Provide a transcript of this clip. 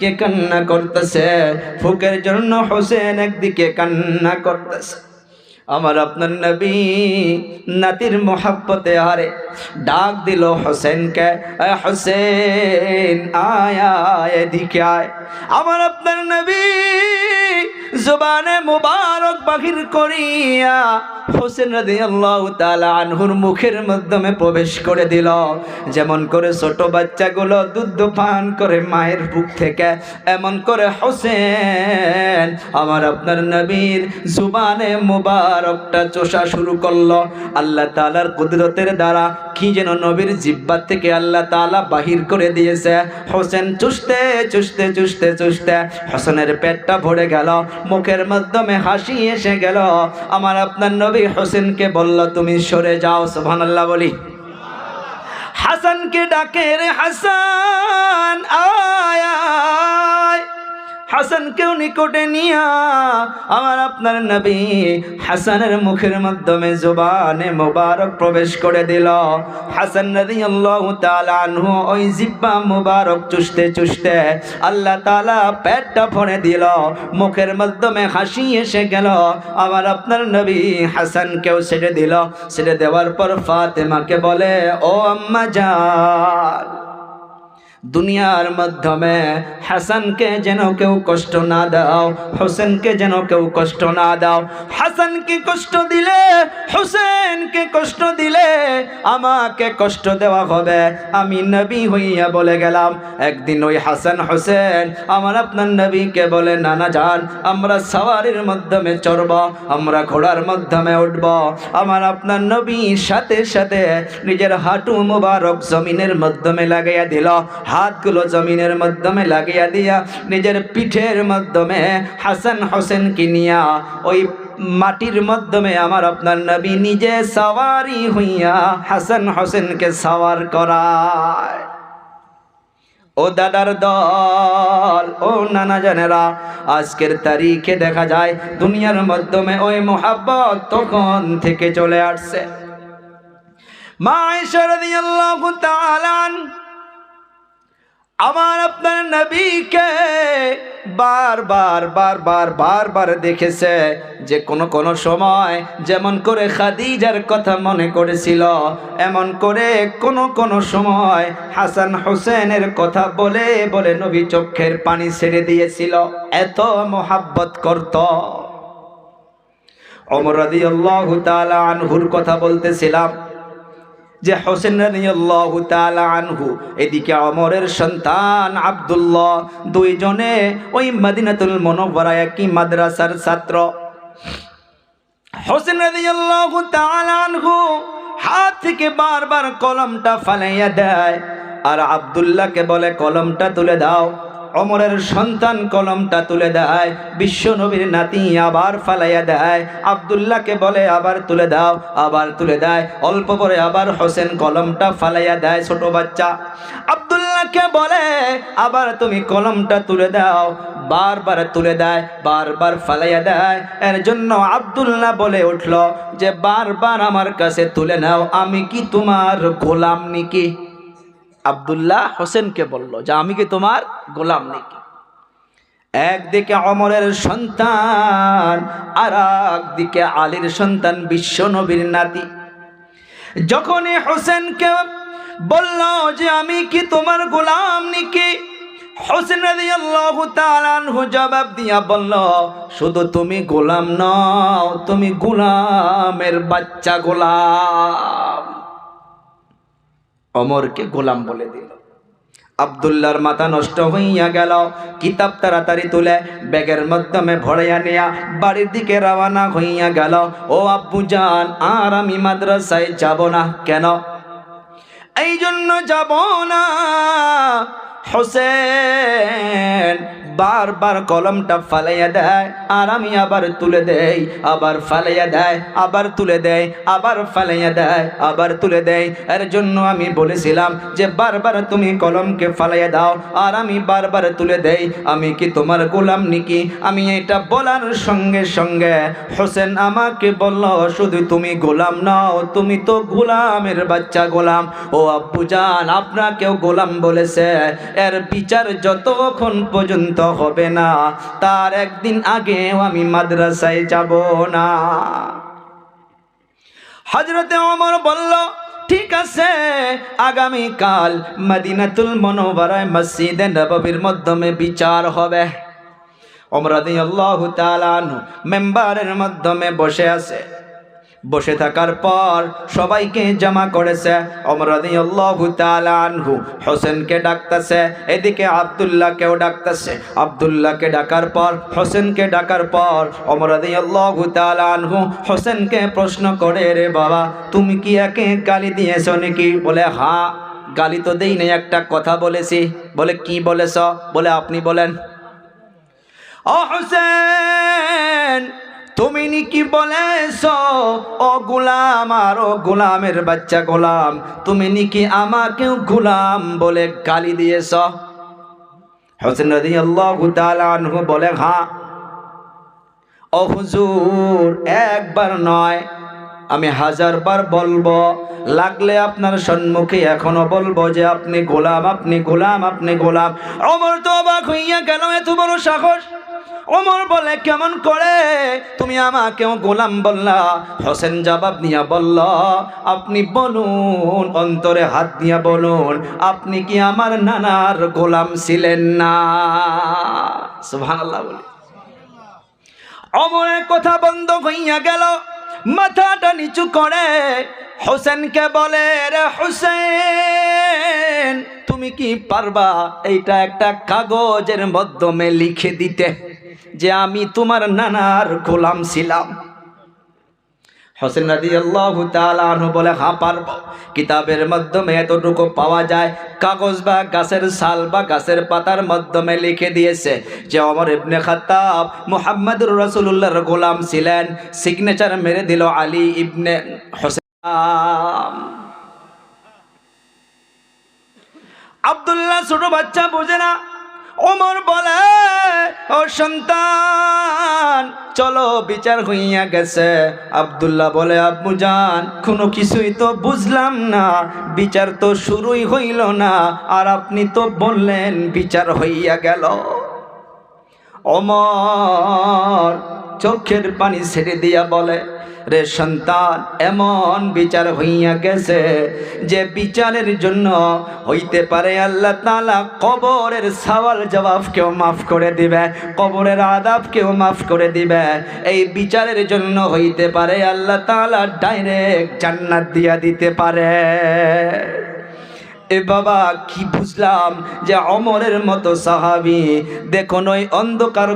কে কান্না করতেছে, ফুকের জন্য হোসেন একদিকে কান্না করতেছে। আমার আপনার নবী নাতির মোহাব্বতে হারে ডাক দিল হোসেনকে হোসেন আয়া, এদিকে আয়। আমার আপনার নবী জবানে মুবারক বাহির করিয়া হোসেন আনহুর মুখের মাধ্যমে প্রবেশ করে দিল। যেমন করে ছোট বাচ্চাগুলো দুধ পান করে মায়ের বুক থেকে, এমন করে হোসেন আমার আপনার নবীর জুবানে মুবারকটা চোষা শুরু করল। আল্লাহ তালার কুদরতের দ্বারা কি যেন নবীর জিব্বার থেকে আল্লাহ তালা বাহির করে দিয়েছে। হোসেন চুষতে চুষতে চুষতে চুষতে হোসেনের পেটটা ভরে গেল, মুখের মাধ্যমে হাসি এসে গেল। আমার আপনার নবী হোসেনকে বলল তুমি সরে যাও সোহান আল্লাহ বলি। হাসানকে ডাকে রে হাসান আয়। হাসানকেও নিকটে নিয়া আমার আপনার নবী হাসানের মুখের মাধ্যমে জোবানে মোবারক প্রবেশ করে দিল। হাসান নদী আল্লাহ আনহু ওই জিব্বা মোবারক চুষতে চুষতে আল্লাহ তালা পেটটা ভরে দিল। মুখের মাধ্যমে হাসি এসে গেল। আমার আপনার নবী হাসানকেও ছেড়ে দিল। ছেড়ে দেওয়ার পর ফাতেমাকে বলে, ও আম্মা যান দুনিয়ার মাধ্যমে হাসানকে যেন কেউ কষ্ট না দাও, হোসেনকে যেন কেউ কষ্ট না দাও। হাসানকে কষ্ট দিলে, হোসেনকে কষ্ট দিলে আমাকে কষ্ট দেওয়া হবে। আমি নবী হইয়া বলে গেলাম, একদিন ওই হাসান হোসেন আমার আপনার নবীকে বলে, নানা যান আমরা সাওয়ারির মাধ্যমে চড়ব, আমরা ঘোড়ার মাধ্যমে উঠব। আমার আপনার নবী সাথে সাথে নিজের হাঁটু মুবারক জমিনের মাধ্যমে লাগাইয়া দিল। হাতগুলো জমিনের মাধ্যমে লাগিয়া দিয়া নিজের পিঠের মাধ্যমে হাসান হোসেন কিনিয়া ওই মাটির মাধ্যমে আমার আপনার নবী নিজে সাওয়ারি হইয়া হাসান হোসেনকে সাওয়ার করায়। ও দাদার দল, ও নানা জানেরা, আজকের তারিখে দেখা যায় দুনিয়ার মাধ্যমে ওই মোহাব্বত তখন থেকে চলে আসছে। মা আয়েশা রাদিয়াল্লাহু তাআলা আমার আপনার নবীকে বারবার বারবার বারবার দেখেছে। যে কোনো কোনো সময় যেমন করে খাদিজার কথা মনে করেছিল, এমন করে কোনো কোনো সময় হাসান হোসেনের কথা বলে বলে নবী চক্ষের পানি ছেড়ে দিয়েছিল। এত মোহাব্বত করত। অমর রাদিয়াল্লাহু তাআলা আনহুর কথা বলতেছিলাম। যে হোসেন আনহু, এদিকে অমরের সন্তান আব্দুল্লাহ, দুইজনে ওই মদিনাতুল মুনাওয়ারা একই মাদ্রাসার ছাত্র। হোসেন আনহু হাত থেকে বারবার কলমটা ফালাইয়া দেয়, আর আব্দুল্লাহকে বলে, কলমটা তুলে দাও। অমরের সন্তান কলমটা তুলে দেয়, বিশ্ব নবীর নাতি আবার ফালাইয়া দেয়, আবদুল্লাহকে বলে আবার তুলে দাও, আবার তুলে দেয়, অল্প পরে আবার হোসেন কলমটা ফালাইয়া দেয় ছোট বাচ্চা। আবদুল্লাহকে বলে, আবার তুমি কলমটা তুলে দাও, বারবার তুলে দেয়, বারবার ফালাইয়া দেয়। এর জন্য আবদুল্লাহ বলে উঠল যে, বারবার আমার কাছে তুলে নাও, আমি কি তোমার গোলাম নিকি? আবদুল্লাহ হোসেনকে বলল, যে আমি কি তোমার গোলাম নাকি? একদিকে অমরের সন্তান, আর একদিকে আলীর সন্তান বিশ্ব নবীর নাতি। যখনই হোসেনকে বলল যে, আমি কি তোমার গোলাম নাকি? হোসেন জবাব দিয়া বলল, শুধু তুমি গোলাম নও, তুমি গোলামের বাচ্চা গোলাম। অমরকে গোলাম বলে দিল। আবদুল্লার মাথা নষ্ট হইয়া গেল। কিতাব তাড়াতাড়ি তুলে ব্যাগের মাধ্যমে ভরাইয়া নেয়া বাড়ির দিকে রওনা হইয়া গেল। ও আব্বু জান, আর আমি মাদ্রাসায় যাব না কেন? এই জন্য যাব না। হোসেন বারবার কলমটা ফালাইয়া দেয়, আর আমি আবার তুলে দেই, আবার ফালাইয়া দেয়, আবার তুলে দেয় আবার ফালাইয়া দেয়, আবার তুলে দেয় এর জন্য আমি বলেছিলাম যে বারবার তুমি কলমকে ফালাইয়া দাও, আর আমি বারবার তুলে দেই। আমি কি তোমার গোলাম নাকি? আমি এটা বলার সঙ্গে সঙ্গে হোসেন আমাকে বলল, শুধু তুমি গোলাম নাও, তুমি তো গোলামের বাচ্চা গোলাম। ও আব্বু জান, আপনাকেও গোলাম বলেছে। এর বিচার যতক্ষণ পর্যন্ত হবে না। তার একদিন আগেও আমি মাদ্রাসায় যাব না। হজরতে অমর বলল, ঠিক আছে, আগামীকাল মদিনাতুল মনোবরায় মসজিদে নববীর মাধ্যমে বিচার হবে। অমরাদি আল্লাহ তালানু মেম্বারের মাধ্যমে বসে আছে। বসে থাকার পর সবাইকে জমা করেছে। অমরাদি আল্লাহ তালানহু হোসেনকে ডাকতেছে, এদিকে আবদুল্লাহকেও ডাকতেছে। আবদুল্লাহকে ডাকার পর, হোসেনকে ডাকার পর অমরাদি আল্লাহ তালানহু হোসেনকে প্রশ্ন করে, রে বাবা, তুমি কি একে গালি দিয়েছ নাকি? বলে হ্যাঁ গালি তো দেই নাই, একটা কথা বলেছি। বলে, কি বলেছ? বলে, আপনি বলেন। ও হোসেন তুমি নাকি বলেছ, ও গোলাম আর ও গোলামের বাচ্চা গোলাম, তুমি নাকি আমাকেও গোলাম বলে গালি দিয়েছ? হোসেন রাজি আল্লাহ বলে হা ও হুজুর, একবার নয়। আমি হাজারবার বলব, লাগলে আপনার সম্মুখে এখনও বলব যে আপনি গোলাম আপনি গোলাম আপনি গোলাম। অমর তো অবাক হইয়া গেল, এত বড় সাহস। ওমর বলে, কেমন করে? তুমি আমাকেও গোলাম বললা। হোসেন জবাব নিয়া বলল, আপনি বলুন, অন্তরে হাত দিয়া বলুন, আপনি কি আমার নানার গোলাম ছিলেন না? সুবহানাল্লাহ বলে। অমরের কথা বন্ধ হইয়া গেল। মাথাটা নিচু করে। হোসেনকে বলে, রে হোসেন, তুমি কি পারবা এইটা একটা কাগজের মাধ্যমে লিখে দিতে? যে, আমি তোমার নানার গোলাম ছিলাম। হোসেন রাজি আল্লাহ বলে হ্যাঁ পারব। কিতাবের মাধ্যমে এতটুকু পাওয়া যায়। কাগজ বা গাছের সাল বা গাছের পাতার মাধ্যমে লিখে দিয়েছে যে অমর ইবনে খাত্তাব মুহাম্মদুর রসুল্লাহর গোলাম ছিলেন। সিগনেচার মেরে দিল আলী ইবনে হোসেন। আবদুল্লাহ ছোট বাচ্চা বোঝে না। ওমর বলে, ও সন্তান, চলো বিচার হইয়া গেছে। আবদুল্লাহ বলে, আব্বু জান, কোনো কিছুই তো বুঝলাম না। বিচার তো শুরুই হইল না, আর আপনি তো বললেন বিচার হইয়া গেল। অমর চোখের পানি ছেড়ে দিয়া বলে রে সন্তান, এমন বিচার হইয়া গেছে যে বিচারের জন্য হইতে পারে আল্লাহ তালা কবরের সওয়াল জবাব কেউ মাফ করে দিবে, কবরের আদাব কেউ মাফ করে দিবে। এই বিচারের জন্য হইতে পারে আল্লাহ তালা ডাইরেক্ট জান্নাত দিয়া দিতে পারে। এ বাবা, কি বুঝলাম যে অমরের মতো সাহাবি, দেখুন ওই অন্ধকার